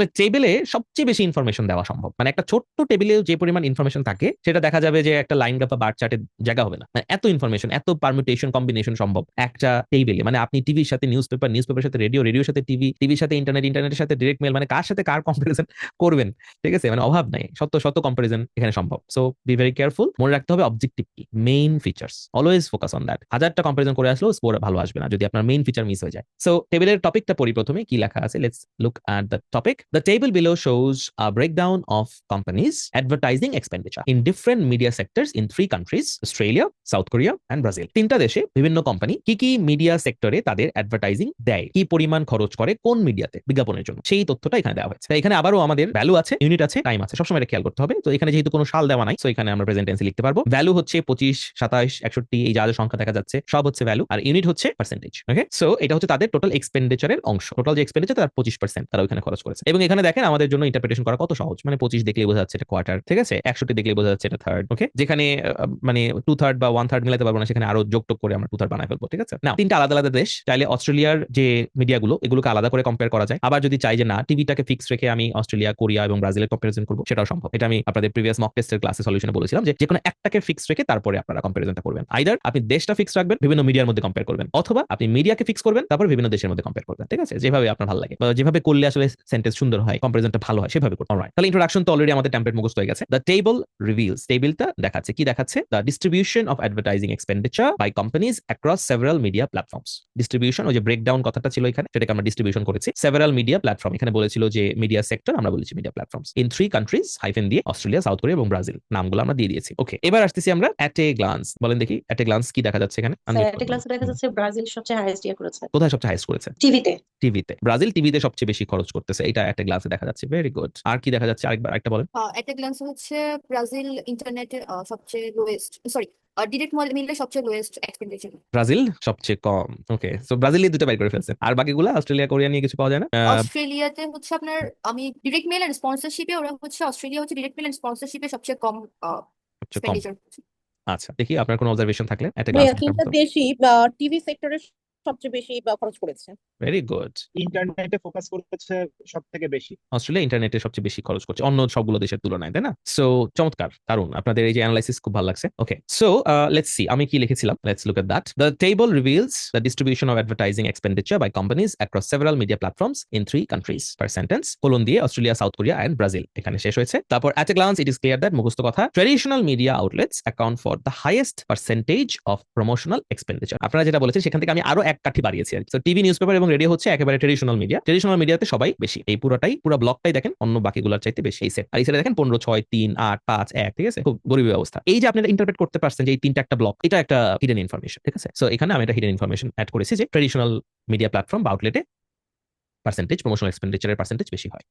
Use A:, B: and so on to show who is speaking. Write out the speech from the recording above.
A: তাহলে টেবিলে সবচেয়ে বেশি ইনফরমেশন দেওয়া সম্ভব। মানে একটা ছোট্ট টেবিলে যে পরিমাণ ইনফরমেশন থাকে, সেটা দেখা যাবে যে একটা লাইন গ্রাফ বা বার চার্টের জায়গা হবে না। মানে এত ইনফরমেশন এত পারমিটেশন কম্বিনেশন সম্ভব একটা টেবিলে মানে আপনি টিভির সাথে নিউজ পেপার নিউজ পেপারের সাথে রেডিও রেডিওর সাথে টিভি টিভির সাথে ইন্টারনেট ইন্টারনেটের সাথে ডিরেক্ট মেল মানে কার সাথে কার কম্পারিজন করবেন? ঠিক আছে? মানে অভাব নাই সত্য সত্য কম্পারিজন এখানে সম্ভব। সো বি ভেরি কেয়ারফুল মনে রাখতে হবে অবজেক্টিভ কি main features always focus on that হাজারটা কম্পারিজন করে আসলেও স্কোর ভালো আসবে না, যদি আপনার মেইন ফিচার মিস হয়ে যায়। সো টেবিলের টপিকটা পড়ি প্রথমে, কি লেখা আছে? Let's look at the topic the table below shows a breakdown of companies advertising expenditure in different media sectors in three countries Australia South Korea and Brazil তিনটা দেশে বিভিন্ন কোম্পানি কি কি মিডিয়া সেক্টরে তাদের অ্যাডভার্টাইজিং দেয়? কি পরিমাণ খরচ করে কোন মিডিয়াতে বিজ্ঞাপনের জন্য? সেই তথ্যটা এখানে দেওয়া হয়েছে। এখানে আবারও আমাদের ভ্যালু আছে ইউনিট আছে টাইম আছে। সবসময় খেয়াল করতে হবে। তো এখানে যেহেতু কোনো সাল দেওয়া নাই তো এখানে আমরা প্রেজেন্ট টেন্সে লিখতে পারব। ভ্যালু হচ্ছে পঁচিশ, সাতাশ, একষট্টি, এই যা যা সংখ্যা দেখা যাচ্ছে, সব হচ্ছে ভ্যালু আর ইউনিট হচ্ছে পার্সেন্টেজ ওকে সো এটা হচ্ছে তাদের টোটাল এক্সপেন্ডিচারের অংশ। টোটাল যে এক্সপেন্ডিচার তার পঁচিশ পার্সেন্ট তারা ওইখানে খরচ করেছে। এবং এখানে দেখেন আমাদের জন্য ইন্টারপ্রিটেশন করা কত সহজ। মানে পঁচিশ দেখলে বোঝা যাচ্ছে এটা কোয়ার্টার ঠিক আছে? একষট্টি দেখলে বোঝা যাচ্ছে এটা থার্ড ওকে যেখানে মানে টু থার্ড বা ওয়ান থার্ড মিলাতে পারব না, সেখানে আরও যোগ করে আমরা টু থার্ড বানাই ফেলব, ঠিক আছে? না তিনটা আলাদা আলাদা দেশ, চাইলে অস্ট্রেলিয়ার যে মিডিয়াগুলো এগুলোকে আলাদা করে কম্পেয়ার করা যায়। আবার যদি চাই যে না টিভিটাকে ফিক্স রেখে আমি অস্ট্রেলিয়া, কোরিয়া এবং ব্রাজিলের কম্পারিজন করব, সেটাও সম্ভব। এটা আমি আপনাদের প্রিভিয়াস মক টেস্টের ক্লাসে সলিউশনে বলেছিলাম যে যেকোনো একটাকে ফিক্স রেখে তারপরে আপনারা কম্পারিজনটা করবেন। আইদার আপনি দেশটা ফিক্স রাখবেন, বিভিন্ন মিডিয়ার মধ্যে কম্পেয়ার করবেন, অথবা আপনি মিডিয়াকে ফিক্স করবেন, তারপর বিভিন্ন দেশের মধ্যে কম্পেয়ার করবেন, ঠিক আছে? যেভাবে আপনার ভালো লাগে। যেভাবে করলে আসলে সেন্টেন্স সুন্দর হয় কম্পারিজনটা ভালো হয় সেভাবে করতে right. তাহলে ইন্ট্রোডাকশন তো অলরেডি আমাদের টেমপ্লেট মুখস্থ হয়ে গেছে। দ্য টেবল রিভিলস টেবিলটা দেখাচ্ছে কি দেখাচ্ছে? The distribution of advertising expenditure by companies across several media platforms distribution ওই যে ব্রেকডাউন কথাটা ছিল এখানে সেটাকে আমরা ডিস্ট্রিবিউশন করেছি। সেভারাল মিডিয়া প্ল্যাটফর্ম এখানে বলেছিল যে মিডিয়া সেক্টর আমরা বলেছি media platforms in three countries hyphen দিয়ে অস্ট্রেলিয়া সাউথ কোরিয়া এবং ব্রাজিল নামগুলো আমরা দিয়ে দিয়েছি। ওকে এবার আসতেছি আমরা অ্যাট এ গ্লান্স বলেন দেখি অ্যাট এ গ্লান্স কি দেখা যাচ্ছে এখানে?
B: একটা
A: করুন।
B: ক্লাসে দেখা যাচ্ছে ব্রাজিল সবচেয়ে হাইয়েস্ট ইয়ে করেছে।
A: কোথায় সবচেয়ে হাইস্ট করেছে?
B: টিভিতে
A: টিভিতে। ব্রাজিল টিভিতে সবচেয়ে বেশি খরচ করতেছে। এটা একটা গ্লাসে দেখা যাচ্ছে। ভেরি গুড আর কি দেখা যাচ্ছে? আরেকবার একটা বলেন।
C: একটা গ্ল্যান্স হচ্ছে ব্রাজিল ইন্টারনেটে সবচেয়ে লোয়েস্ট সরি ডিরেক্ট মিললে সবচেয়ে লোয়েস্ট এক্সপেন্ডিচার
A: ব্রাজিল সবচেয়ে কম। ওকে সো ব্রাজিল দুটো বাই করে ফেলছেন আর বাকিগুলো অস্ট্রেলিয়া কোরিয়া নিয়ে কিছু পাওয়া যায় না?
C: অস্ট্রেলিয়াতে হচ্ছে আপনার আমি ডিরেক্ট মেল এন্ড স্পন্সরশিপে ওরা হচ্ছে অস্ট্রেলিয়া হচ্ছে ডিরেক্ট মেল এন্ড স্পন্সরশিপে সবচেয়ে কম এক্সপেন্ডিচার
A: আচ্ছা দেখি আপনার কোনো অবজারভেশন থাকলে। একটা গ্লাস
D: তিনটা টিভি সেক্টরে সবচেয়ে বেশি খরচ করেছে?
A: ভেরি গুড
E: ইন্টারনেটে ফোকাস করেছে সব থেকে বেশি।
A: অস্ট্রেলিয়া ইন্টারনেটে সবচেয়ে বেশি খরচ করছে অন্য সবগুলো দেশের তুলনায় তাই না? সো চমৎকার দারুণ আপনাদের এই যে অ্যানালাইসিস খুব ভালো লাগছে। ওকে সো লেটস সি আমি কি লিখেছিলাম? Let's look at that the table reveals the distribution of advertising expenditure by companies across several media platforms in three countries per sentence colon দিয়ে Australia South Korea and Brazil এখানে শেষ হয়েছে। তারপর at a glance it is clear that মুখস্থ কথা traditional media outlets account for the highest percentage of promotional expenditure আপনারা যেটা বলেছেন সেখান থেকে আমি আরও এক কাঠি বাড়িয়েছি আর টিভি নিউজ পেপার এবং রেডিও হচ্ছে একেবারে ট্রেডিশনাল মিডিয়া ট্রেডিশনাল মিডিয়াতে সবাই বেশি। এই পুরোটাই, পুরো ব্লকটাই দেখেন, অন্য বাকিগুলোর চাইতে বেশি। এই সেট আর এই সেটে দেখেন পনেরো, ছয়, তিন, আট, পাঁচ, এক, ঠিক আছে? খুব গরিব অবস্থা এই যে আপনারা ইন্টারপ্রেট করতে পারছেন যে এই তিনটা একটা ব্লক এটা একটা হিডেন ইনফরমেশন ঠিক আছে? সো এখানে আমি একটা হিডেন ইনফরমেশন অ্যাড করেছি যে ট্রেডিশনাল মিডিয়া প্ল্যাটফর্ম বা আউটলেটে পার্সেন্টেজ প্রমোশনাল এক্সপেন্ডিচারের পার্সেন্টেজ বেশি হয়।